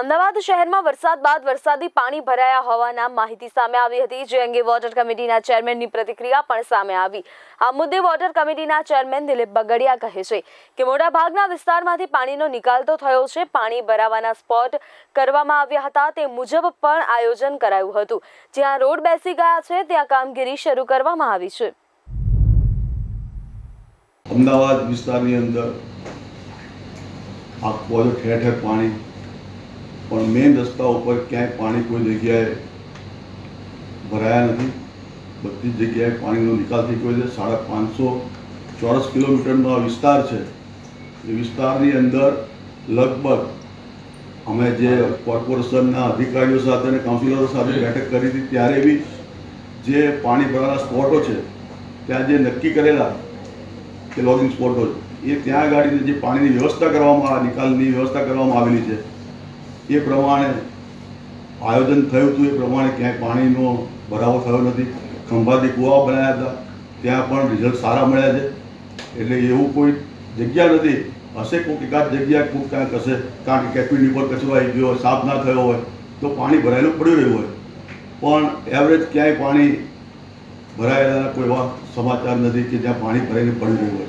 અમદાવાદ શહેરમાં વરસાદ બાદ વરસાદી પાણી ભરાયા હોવાના માહિતી સામે આવી હતી, જે અંગે વોટર કમિટીના ચેરમેનની પ્રતિક્રિયા પણ સામે આવી. આ મુદ્દે વોટર કમિટીના ચેરમેન દિલીપ બગડિયા કહે છે કે મોટાભાગના વિસ્તારમાંથી પાણીનો નિકાલ તો થયો છે, પાણી ભરાવાના સ્પોટ કરવામાં આવ્યા હતા, તે મુજબ પણ આયોજન કરાયું હતું. જ્યાં રોડ બેસી ગયા છે, ત્યાં કામગીરી શરૂ કરવામાં આવી છે. અમદાવાદ વિસ્તારની અંદર આખું ઠેર ઠેર પાણી પણ મેઇન રસ્તા ઉપર ક્યાંય પાણી કોઈ જગ્યાએ ભરાયા નથી. બધી જ જગ્યાએ પાણીનો નિકાલ થઈ ગયો છે. સાડા પાંચસો ચોરસ કિલોમીટરનો આ વિસ્તાર છે. એ વિસ્તારની અંદર લગભગ અમે જે કોર્પોરેશનના અધિકારીઓ સાથે અને કાઉન્સિલરો સાથે બેઠક કરી હતી ત્યારે બી જે પાણી ભરાવાના સ્પોટો છે ત્યાં જે નક્કી કરેલા કે લોગિંગ સ્પોટો એ ત્યાં ગાડીને જે પાણીની વ્યવસ્થા કરવામાં નિકાલની વ્યવસ્થા કરવામાં આવેલી છે. એ પ્રમાણે આયોજન થયું હતું, એ પ્રમાણે ક્યાંય પાણીનો ભરાવો થયો નથી. ખંભાતી કૂવા બનાવ્યા હતા, ત્યાં પણ રિઝલ્ટ સારા મળ્યા છે. એટલે એવું કોઈ જગ્યા નથી. હશે કોઈક એકાદ જગ્યા, કોઈક ક્યાંક હશે, કારણ કે કેપિટની ઉપર કચરો આવી ગયો હોય સાફ ના થયો હોય, તો પાણી ભરાયેલું પડ્યું રહ્યું હોય. પણ એવરેજ ક્યાંય પાણી ભરાયેલા કોઈ એવા સમાચાર નથી કે જ્યાં પાણી ભરાઈને પડી રહ્યું હોય.